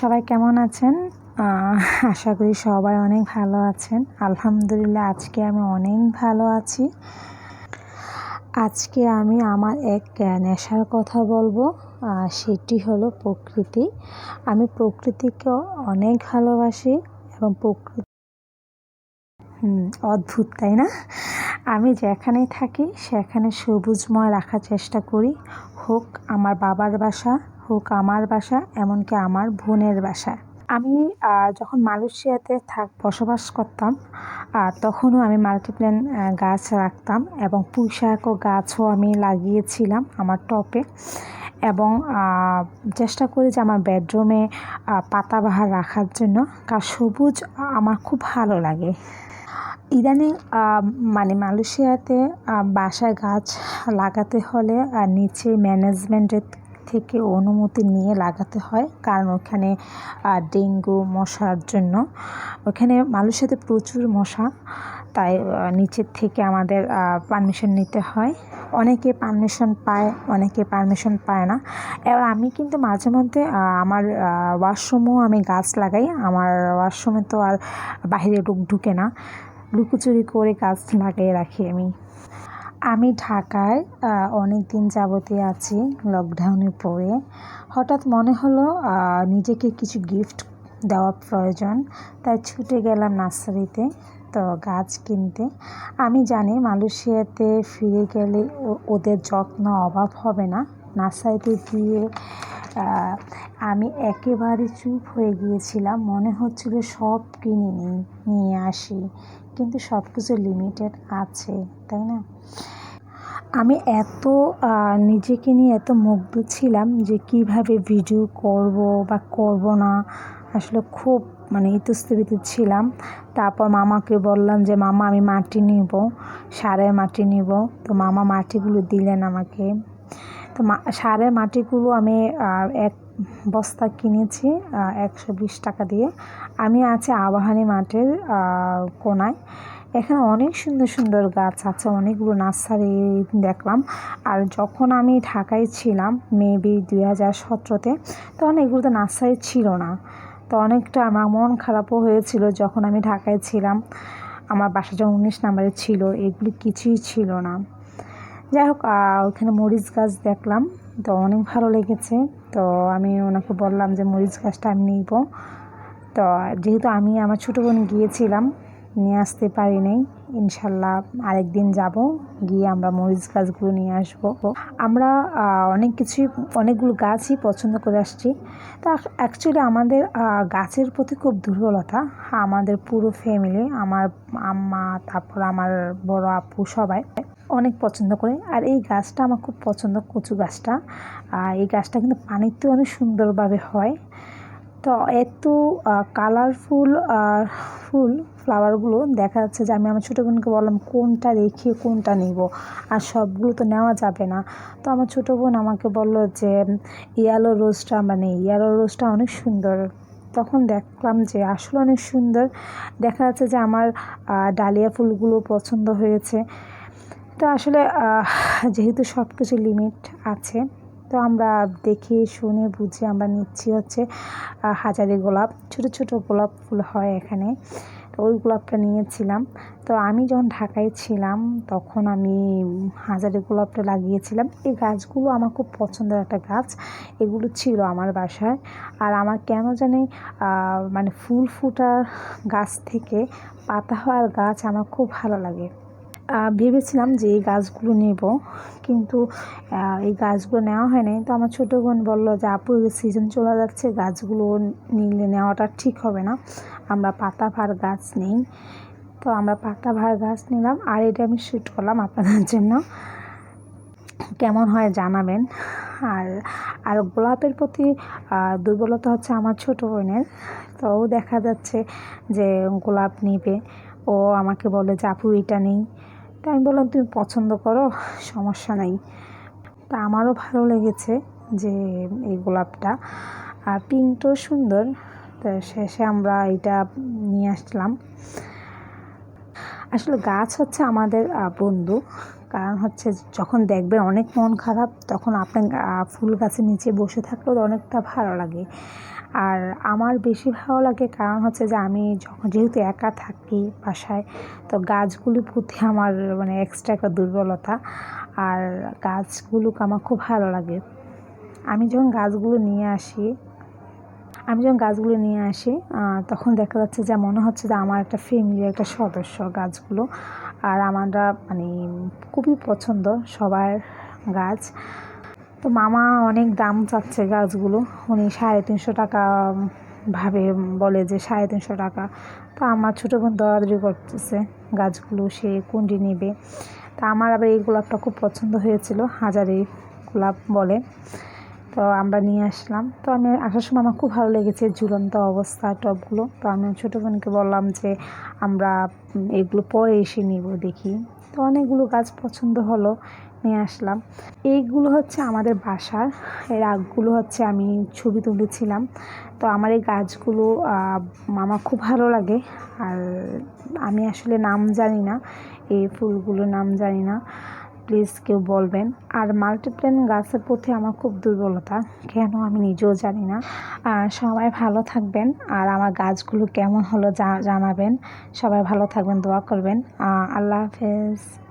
সবাই কেমন আছেন? আশা করি সবাই অনেক ভালো আছেন। আলহামদুলিল্লাহ, আজকে আমি অনেক ভালো আছি। আজকে আমি আমার এক নেশার কথা বলব। সেটি হলো প্রকৃতি। আমি প্রকৃতিকে অনেক ভালোবাসি এবং প্রকৃতি অদ্ভুত, তাই না? আমি যেখানেই থাকি, সেখানে সবুজময় রাখার চেষ্টা করি। হোক আমার বাবার বাসা হোক আমার বাসা, এমনকি আমার বোনের বাসা। আমি যখন মালয়েশিয়াতে থাক, বসবাস করতাম তখনও আমি মাল্টিপ্ল্যান গাছ রাখতাম এবং পুঁইশাক ও গাছও আমি লাগিয়েছিলাম আমার টপে এবং চেষ্টা করি যে আমার বেডরুমে পাতাবাহার রাখার জন্য কারণ সবুজ আমার খুব ভালো লাগে। ইদানিং মানে মালয়েশিয়াতে বাসায় গাছ লাগাতে হলে নিচে ম্যানেজমেন্টের থেকে অনুমতি নিয়ে লাগাতে হয়। কারণ ওখানে ডেঙ্গু মশার জন্য। ওখানে মানুষের সাথে প্রচুর মশা। তাই নিচের থেকে আমাদের পারমিশন নিতে হয়। অনেকে পারমিশন পায়, অনেকে পারমিশন পায় না। এবার আমি কিন্তু মাঝে মধ্যে আমার ওয়াশরুমও আমি গাছ লাগাই। আমার ওয়াশরুমে তো আর বাইরে ঢুকে না। লুকোচুরি করে গাছ লাগিয়ে রাখি আমি। আমি ঢাকায় অনেক দিন যাবতীয় আছি লকডাউনে পড়ে। হঠাৎ মনে হলো নিজেকে কিছু গিফট দেওয়া প্রয়োজন। তাই ছুটে গেলাম নার্সারিতে, তো গাছ কিনতে। আমি জানি মালয়েশিয়াতে ফিরে গেলে ওদের যত্ন অভাব হবে না। নার্সারিতে গিয়ে আমি একেবারে চুপ হয়ে গিয়েছিলাম। মনে হচ্ছিল সব কিনে নিই নিয়ে আসি। কিন্তু সব কিছু লিমিটেড আছে, তাই না? আমি এত নিজেকে নিয়ে এত মুগ্ধ ছিলাম যে কীভাবে ভিডিও করব বা করব না। আসলে খুব মানে ইতস্তরিত ছিলাম। তারপর মামাকে বললাম যে, মামা, আমি মাটি নিব, সারের মাটি নিব। তো মামা মাটিগুলো দিলেন আমাকে। তো সারের মাটিগুলো আমি এক বস্তা কিনেছি একশো বিশ টাকা দিয়ে। আমি আছে আবাহানি মাঠের কোনায়। এখানে অনেক সুন্দর সুন্দর গাছ আছে, অনেকগুলো নার্সারি দেখলাম। আর যখন আমি ঢাকায় ছিলাম, মেবি দুই হাজার সতেরোতে, তখন এগুলোতে নার্সারি ছিল না। তো অনেকটা আমার মন খারাপও হয়েছিল যখন আমি ঢাকায় ছিলাম। আমার বাসা যখন উনিশ নাম্বারে ছিল, এগুলি কিছুই ছিল না। যাই হোক ওখানে মরিচ গাছ দেখলাম, তো অনেক ভালো লেগেছে। তো আমি ওনাকে বললাম যে মরিচ গাছটা আমি নিব। তো যেহেতু আমি আমার ছোটো বোন গিয়েছিলাম, নিয়ে আসতে পারি নাই, ইনশাল্লাহ আরেকদিন যাব, গিয়ে আমরা মরিচ গাছগুলো নিয়ে আসব। আমরা অনেক কিছুই অনেকগুলো গাছই পছন্দ করে আসছি। তা অ্যাকচুয়ালি আমাদের গাছের প্রতি খুব দুর্বলতা, আমাদের পুরো ফ্যামিলি আমার আম্মা, তারপর আমার বড় আপু সবাই। অনেক পছন্দ করে। আর এই গাছটা আমার খুব পছন্দ, কচু গাছটা। আর এই গাছটা কিন্তু পানিতে অনেক সুন্দরভাবে হয়। তো এত কালারফুল ফুল ফ্লাওয়ারগুলো দেখা যাচ্ছে যে আমি আমার ছোটো বোনকে বললাম, কোনটা রেখে কোনটা নিব? আর সবগুলো তো নেওয়া যাবে না। তো আমার ছোটো বোন আমাকে বলল যে ইয়ালো রোজটা মানে ইয়ালো রোজটা অনেক সুন্দর। তখন দেখলাম যে আসলে অনেক সুন্দর। দেখা যাচ্ছে যে আমার ডালিয়া ফুলগুলো পছন্দ হয়েছে। তো আসলে যেহেতু সব কিছু লিমিট আছে, তো আমরা দেখে, শুনে, বুঝে আমরা নিচ্ছি হচ্ছে হাজারি গোলাপ। ছোট ছোট গোলাপ ফুল হয় এখানে। তো ওই গোলাপটা নিয়েছিলাম। তো আমি যখন ঢাকায় ছিলাম, তখন আমি হাজারি গোলাপটা লাগিয়েছিলাম। এই গাছগুলো আমার খুব পছন্দের একটা গাছ। এগুলো ছিল আমার বাসায়। আর আমার কেন জানি মানে ফুল ফুটার গাছ থেকে পাতা হওয়ার গাছ আমার খুব ভালো লাগে। ভেবেছিলাম যে এই গাছগুলো নেব, কিন্তু এই গাছগুলো নেওয়া হয় নাই। তো আমার ছোটো বোন বলল যে, আপু সিজন চলে যাচ্ছে, গাছগুলো নিলে নেওয়াটা ঠিক হবে না। আমরা পাতা ভার গাছ নেই। তো আমরা পাতা ভার গাছ নিলাম, আর এটা আমি শ্যুট করলাম আপনাদের জন্য। কেমন হয় জানাবেন। আর আর গোলাপের প্রতি দুর্বলতা হচ্ছে আমার ছোটো বোনের। তো ও দেখা যাচ্ছে যে গোলাপ নিবে। ও আমাকে বলে যে, আপু, এটা নেই। তো আমি বললাম তুমি পছন্দ করো সমস্যা নাই। তা আমারও ভালো লেগেছে যে এই গোলাপটা। আর পিঙ্কটাও সুন্দর। তো শেষে আমরা এটা নিয়ে আসলাম। আসলে গাছ হচ্ছে আমাদের বন্ধু। কারণ হচ্ছে যখন দেখবেন অনেক মন খারাপ তখন আপনি আহ, ফুল গাছের নিচে বসে থাকলেও অনেকটা ভালো লাগে। আর আমার বেশি ভালো লাগে কারণ হচ্ছে যে আমি যখন যেহেতু একা থাকি বাসায়, তো গাছগুলির প্রতি আমার মানে এক্সট্রা একটা দুর্বলতা আর গাছগুলোকে আমার খুব ভালো লাগে। আমি যখন গাছগুলো নিয়ে আসি, আমি যখন গাছগুলো নিয়ে আসি তখন দেখা যাচ্ছে যে মনে হচ্ছে যে আমার একটা ফ্যামিলির একটা সদস্য গাছগুলো। আর আমরা মানে খুবই পছন্দ সবার গাছ। তো মামা অনেক দাম চাচ্ছে গাছগুলো। উনি সাড়ে তিনশো টাকা ভাবে বলে যে সাড়ে তিনশো টাকা। তো আমার ছোটো বোন দরাদরি করতেছে গাছগুলো, সে কোনটি নেবে। তা আমার আবার এই গোলাপটা খুব পছন্দ হয়েছিল, হাজারি গোলাপ বলে। তো আমরা নিয়ে আসলাম। তো আমি আসার সময় আমার খুব ভালো লেগেছে ঝুলন্ত অবস্থা টবগুলো। তো আমি ছোটো বোনকে বললাম যে আমরা এগুলো পরে এসে নিব দেখি। তো অনেকগুলো গাছ পছন্দ হলো। নিয়ে আসলাম। এইগুলো হচ্ছে আমাদের বাসার, এর আগগুলো হচ্ছে আমি ছবি তুলেছিলাম। তো আমার এই গাছগুলো আমার খুব ভালো লাগে। আর আমি আসলে নাম জানি না, এই ফুলগুলোর নাম জানি না। প্লিজ কেউ বলবেন। আর মাল্টিপ্লেন গাছের প্রতি আমার খুব দুর্বলতা, কেন আমি নিজেও জানি না। সবাই ভালো থাকবেন। আর আমার গাছগুলো কেমন হলো জানাবেন। সবাই ভালো থাকবেন, দোয়া করবেন। আল্লাহ হাফেজ।